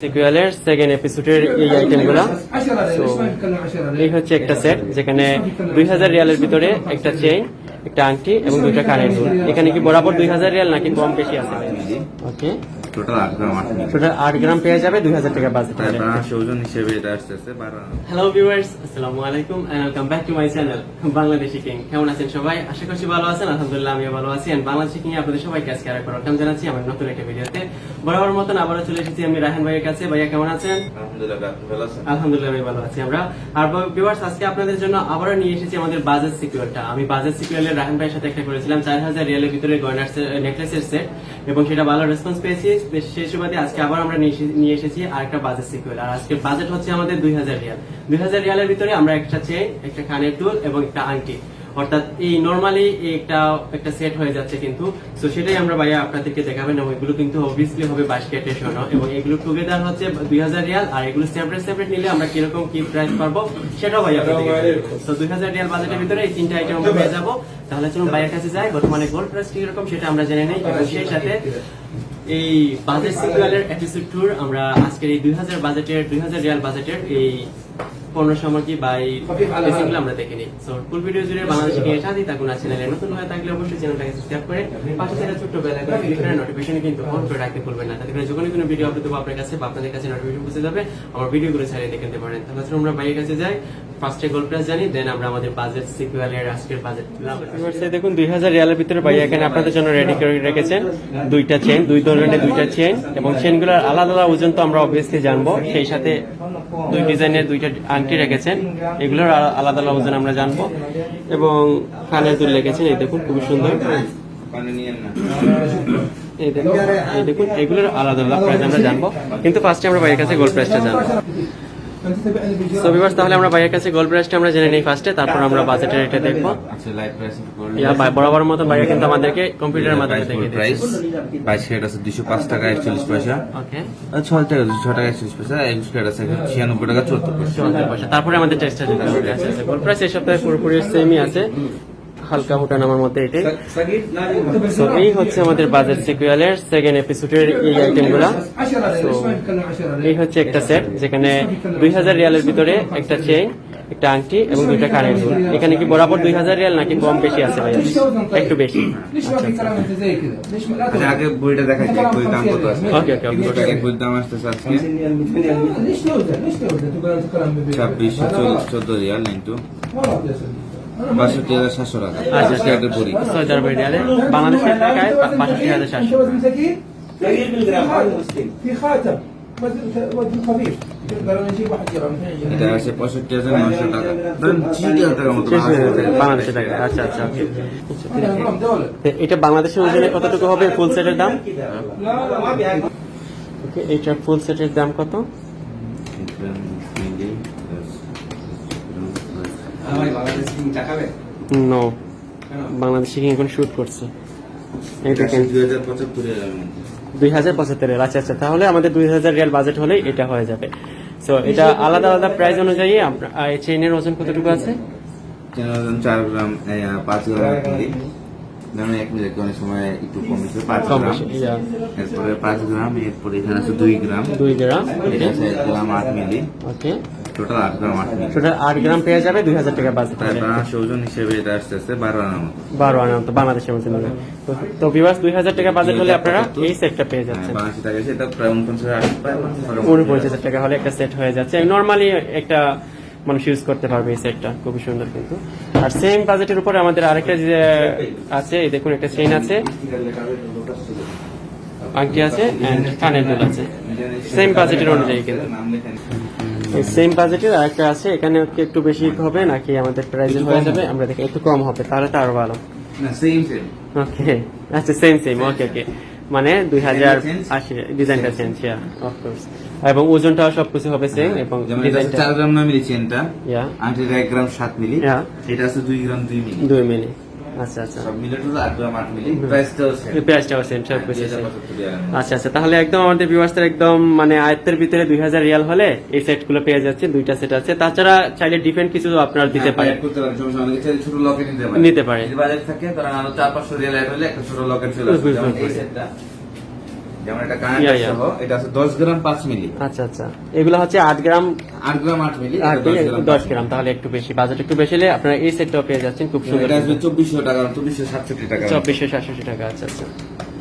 সিকুয়েলের second এপিসোডের এই আইটেমগুলো তো আচ্ছা, আচ্ছা, আচ্ছা, এই হচ্ছে একটা সেট যেখানে দুই হাজার রিয়ালের ভিতরে একটা চেইন একটা আংটি এবং দুইটা কানের দুল। এখানে কি বরাবর দুই হাজার রিয়াল নাকি কম বেশি আছে? ওকে। টোটাল আট গ্রাম আট মিনিট টোটাল আট গ্রাম পেয়ে যাবে দুই হাজার টাকা বাজেট প্রায় ওজন হিসেবে এটা আসতেছে হ্যালো ভিউয়ার্স আসসালামু আলাইকুম and welcome back to my channel Bangladeshi king কেমন আছেন সবাই? আশা করছি ভালো আছেন আলহামদুলিল্লাহ আমিও ভালো আছি। এন্ড বাংলাদেশি কিং আপনাদের সবাইকে আজকে আরেকবার ওয়েলকাম জানাচ্ছি আমার নতুন একটা ভিডিওতে। বরাবর মতন আবারও চলে এসেছি আমি রাহান ভাইয়ের কাছে। ভাইয়া কেমন আছেন? আলহামদুলিল্লাহ আপনি ভালো আমি ভালো আছি আমরা। আর ভিউয়ার্স আজকে আপনাদের জন্য আবারও নিয়ে এসেছি আমাদের বাজাজ সিকিউরটা আমি বাজাজ সিকিউরের রাহান ভাইয়ের সাথে একটা করেছিলাম, চার হাজার রিয়ালের ভিতরে গয়নার নেকলেসের সেট এবং সেটা ভালো রেসপন্স পেয়েছি। সেই সুবাদে আজকে আবার আমরা নিয়ে এসেছি আর একটা বাজেট সিকুয়েল আর আজকে বাজেট হচ্ছে আমাদের দুই হাজার রিয়াল। দুই হাজার রিয়ালের ভিতরে আমরা একটা চেন একটা কানের দুল এবং একটা আংটি। অর্থাৎ এই নর্মালি একটা একটা সেট হয়ে যাচ্ছে কিন্তু। তো সেটাই আমরা ভাইয়া আপনাদেরকে দেখাবেন এবং এগুলো কিন্তু অবভিয়াসলি হবে বাইশ ক্যারেটের এবং এগুলো টুগেদার হচ্ছে দুই হাজার রিয়াল আর এগুলো সেপারেট সেপারেট নিলে আমরা কীরকম কি প্রাইস পাবো সেটাও ভাইয়া তো দুই হাজার রিয়াল বাজেটের ভিতরে এই তিনটা আইটেম আমরা পেয়ে যাব। তাহলে চলুন ভাইয়ের কাছে যাই বর্তমানে গোল্ড প্রাইস কীরকম সেটা আমরা জেনে নেই। এবং সেই সাথে এই বাজেট সিকুয়ালের এপিসোড ট্যুর আমরা আজকের এই দুই হাজার বাজেটের দুই হাজার রিয়াল বাজেটের এই পণ্য সামগ্রী বা এই বেসিকগুলো আমরা দেখে নিই। সো ফুল ভিডিও জুড়ে বাংলাদেশে গিয়ে সাথে থাকুন আর চ্যানেলে নতুন হয়ে থাকলে অবশ্যই চ্যানেলটাকে সাবস্ক্রাইব করে পাশে থাকা ছোট্ট বেল আইকন ক্লিক নোটিফিকেশন কিন্তু অন করে রাখতে ভুলবেন না। তাতে করে যখন কোনো ভিডিও আপলোড দেবো আপনার কাছে বা আপনাদের কাছে নোটিফিকেশন পৌঁছে যাবে। আমার ভিডিওগুলো ছাড়িয়ে দেখে নিতে পারেন। তাহলে আমরা বাইরের কাছে যাই। ফার্স্টে গোল্ড প্রাইস জানি দেন আমরা আমাদের বাজেট সিকুয়ালের আজকের বাজেট দেখুন দুই হাজার রিয়ালের ভিতরে ভাই এখানে আপনাদের জন্য রেডি করে রেখেছেন। দুইটা চেন দুই ধরনের দুইটা চেন এবং চেনগুলোর আলাদা আলাদা ওজন তো আমরা অবভিয়াসলি জানব। সেই সাথে দুই ডিজাইনের দুইটা আংটি রেখেছেন। এগুলোর আলাদা আলাদা ওজন আমরা জানব। এবং কানের দুল রেখেছেন। এই দেখুন, খুবই সুন্দর। এই দেখুন এগুলোর আলাদা আলাদা প্রাইস আমরা জানব। কিন্তু ফার্স্টে আমরা বাইরের কাছে গোল্ড প্রাইসটা জানব। সো তাহলে আমরা ভাইয়ের কাছে গোল প্রাইসটা আমরা জেনে নিই ফার্স্টে তারপর আমরা বাজেটের এটা দেখব। বরাবর মতো বাইরে কিন্তু আমাদেরকে কম্পিউটারের মাধ্যমে দেখিয়ে প্রাইস প্রাইস রেট আছে 205 টাকা 41 পয়সা। ওকে 6 টাকা 6 টাকা 41 পয়সা 21 রেট আছে 96 টাকা 74 পয়সা। তারপরে আমাদের টেস্টটা যেটা আছে প্রাইস এই সপ্তাহে পুরোপুরি সেমই আছে। হালকা ফুটান আমার মধ্যে এটি। এই হচ্ছে আমাদের বাজেট সিকুয়ালের সেকেন্ড এপিসোডের এই আইটেমগুলো এই হচ্ছে একটা সেট যেখানে দুই হাজার রিয়ালের ভিতরে একটা চেইন একটা আংটি এবং দুইটা কারেন্ট এখানে কি বরাবর দুই হাজার রিয়াল নাকি কম বেশি আছে ভাই একটু বেশি। আচ্ছা, আচ্ছা। ছাব্বিশ চোদ্দ রিয়াল ইন্টু বাষট্টি হাজার সাতশো টাকা। সোয়েটার বাড়ি টাকায় বাষট্টি হাজার সাতশো এটা আছে পঁয়ষট্টি হাজার নয়শো টাকা। বাংলাদেশের টাকা আচ্ছা আচ্ছা, আচ্ছা এটা বাংলাদেশের ওজনে কতটুকু হবে? ফুল সেটের দাম? এটা ফুল সেটের দাম কত? এইটার ফুল সেটের দাম কত নো বাংলাদেশে কি এখন শুট করছে? এই দেখেন। দুই হাজার পঁচাত্তর রিয়ালের মধ্যে দুই হাজার পঁচাত্তর আচ্ছা আচ্ছা তাহলে আমাদের দুই হাজার রিয়াল বাজেট হলেই এটা হয়ে যাবে। সো এটা আলাদা আলাদা প্রাইস অনুযায়ী আমরা- এই চেইনের ওজন কতটুকু আছে? ওজন চার গ্রাম পাঁচ গ্রাম যেমন এক অনেক সময় একটু কম পাঁচ গ্রাম। এরপরে পাঁচ গ্রাম এরপরে এখানে আছে দুই গ্রাম। দুই গ্রাম এটা আছে এক গ্রাম আট মিলি। ওকে টোটাল আট গ্রাম আট টোটাল আট গ্রাম পেয়ে যাবে দুই হাজার টাকা বাজেট ওজন হিসেবে এটা আসতে আসতে বারো আনার মতো। বারো আনা তো বাংলাদেশের মধ্যে তো- দুই হাজার টাকা বাজেট হলে আপনারা এই সেটটা পেয়ে যাচ্ছেন। বাংলাদেশি টাকা প্রায় উনপঞ্চাশ হাজার টাকা হলে একটা সেট হয়ে যাচ্ছে। নর্মালি একটা মানুষ ইউজ করতে পারবে এই সেটটা খুবই সুন্দর কিন্তু। আর সেম বাজেটের উপরে আমাদের আরেকটা যে আছে এই দেখুন একটা চেইন আছে। আংটি আছে কানের দুল আছে। সেম বাজেটের অনুযায়ী কিন্তু। সেম বাজেটের আরেকটা আছে এখানে একটু বেশি হবে নাকি আমাদের প্রাইসে হয়ে যাবে? আমরা দেখি একটু কম হবে তাহলে তো আরও ভালো। না সেম সেম ওকে আচ্ছা সেম সেম ওকে ওকে মানে দুই হাজার আশি ডিজাইনটা চেঞ্জ অফকোর্স এবং ওজনটাও সবকিছু হবে সেম এবং আছে ডিজাইনটা চার গ্রাম নয় মিলি চেনটা ইয়া আংটিটা এক গ্রাম সাত মিলি. এটা আছে দুই গ্রাম দুই মিলি। দুই মিলি। আচ্ছা আচ্ছা। সব মিলে টোটাল আট গ্রাম আট মিলি প্রাইসটাও সেম প্রাইসটাও সেম সব কিছু দুই হাজার same। পঁচাত্তর রিয়ালের আচ্ছা আচ্ছা তাহলে একদম আমাদের ভিউয়ার্সদের একদম মানে আয়ত্তের ভিতরে দুই হাজার রিয়াল হলে এই সেটগুলো পেয়ে যাচ্ছে দুইটা সেট আছে। তাছাড়া চাইলে ডিফেন্ট কিছু আপনারা দিতে পারেন। হ্যাঁ, করতে পারেন সমস্যা নেই। অনেকে ছোট লকেট নিতে পারে নিতে পারে। যদি বাজেট থাকে তারা আরও চার পাঁচশো রিয়াল অ্যাড হলে একটা ছোট লকেট চলে আসবে। এই সেটটা যেমন এটা কানাডা সহ এটা আছে দশ গ্রাম পাঁচ মিলি। আচ্ছা আচ্ছা। এগুলো হচ্ছে আট গ্রাম আট গ্রাম আট মিলি 10 গ্রাম তাহলে একটু বেশি। বাজেট একটু বেশি হলে আপনারা এই সেটটাও পেয়ে যাচ্ছেন খুব সুন্দর এটা আসবে চব্বিশশো টাকা চব্বিশশো সাতষট্টি টাকা। চব্বিশশো সাতষট্টি টাকা আচ্ছা আচ্ছা।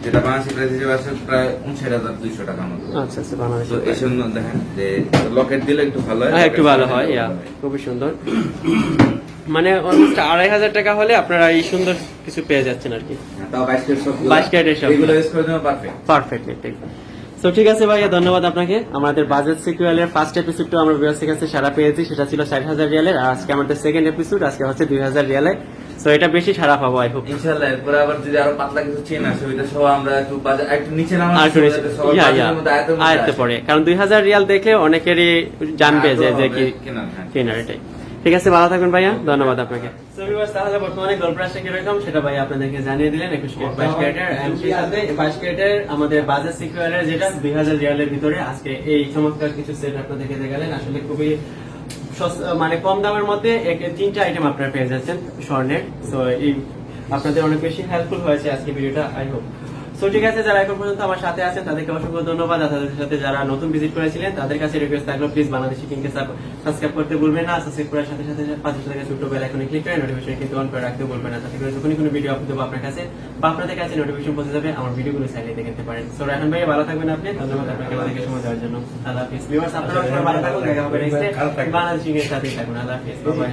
যেটা বাংলাদেশি প্রাইস হিসেবে আছে প্রায় উনষাট হাজার দুইশো টাকার মতো। আচ্ছা আচ্ছা বাংলাদেশে তো এই জন্য দেখেন যে লকেট দিলে একটু ভালো হয় হ্যাঁ একটু ভালো হয় ইয়া খুবই সুন্দর। মানে অলমোস্ট আড়াই হাজার টাকা হলে আপনারা এই সুন্দর কিছু পেয়ে যাচ্ছেন আর কি। হ্যাঁ, বাইশ ক্যারেট সব 22 ক্যারেটের সবগুলো। এগুলো ইউজ করে দেওয়া পারফেক্ট পারফেক্টলি ঠিক তো ঠিক আছে ভাইয়া ধন্যবাদ আপনাকে। আমাদের বাজেট সিকুয়ালের ফার্স্ট এপিসোডটা আমরা কাছে সারা পেয়েছি সেটা ছিল ষাট হাজার রিয়ালের। আর আজকে আমাদের সেকেন্ড এপিসোড আজকে হচ্ছে দুই হাজার রিয়ালে। তো এটা বেশি সারা পাবো আই হোপ ইনশাল্লাহ এরপরে আবার যদি আরও পাতলা কিছু চেন আসে ওইটা সহ আমরা একটু বাজার একটু নিচে নামার আর একটু ইয়া, ইয়া, আয়ত্তে পড়ে। কারণ দুই হাজার রিয়াল দেখে অনেকেরই জানবে যে যে কি কেনার এটাই। ঠিক আছে, ভালো থাকবেন ভাইয়া। ধন্যবাদ আপনাকে। যেটা দুই হাজার ভিতরে আজকে এই কিছু দেখালেন। আসলে খুবই মানে কম দামের মধ্যে তিনটা আইটেম আপনারা পেয়ে যাচ্ছেন স্বর্ণের। তো এই আপনাদের অনেক বেশি হেল্পফুল হয়েছে আজকে ভিডিওটা আই হোপ সো ঠিক আছে, যারা এখন পর্যন্ত আমার সাথে আছেন, তাদেরকে অসংখ্য ধন্যবাদ। আর তাদের সাথে যারা নতুন ভিজিট করেছিলেন, তাদের কাছে রিকোয়েস্ট থাকল প্লিজ বাংলাদেশি কিংকে সাবস্ক্রাইব করতে ভুলবেন না। সাবস্ক্রাইব করার সাথে সাথে পাশে সাথে ছোট্ট বেল আইকনে ক্লিক করে নোটিফিকেশন কিন্তু অন করে রাখতে ভুলবেন না। তাতে করে যখনই কোনো ভিডিও আপলোড দেবো আপনার কাছে বা আপনাদের কাছে নোটিফিকেশন পৌঁছে যাবে, আমার ভিডিওগুলো চাইলে দেখতে পারেন। সো রাহান ভাই ভালো থাকবেন আপনি। ধন্যবাদ আপনাকে আমাদেরকে সময় দেওয়ার জন্য। আল্লাহ হাফিজ। ভিউয়ার্স আপনারা ভালো থাকুন। দেখা হবে নেক্সট বাংলাদেশি কিংয়ের সাথেই থাকুন। আল্লাহ হাফিজ। বাই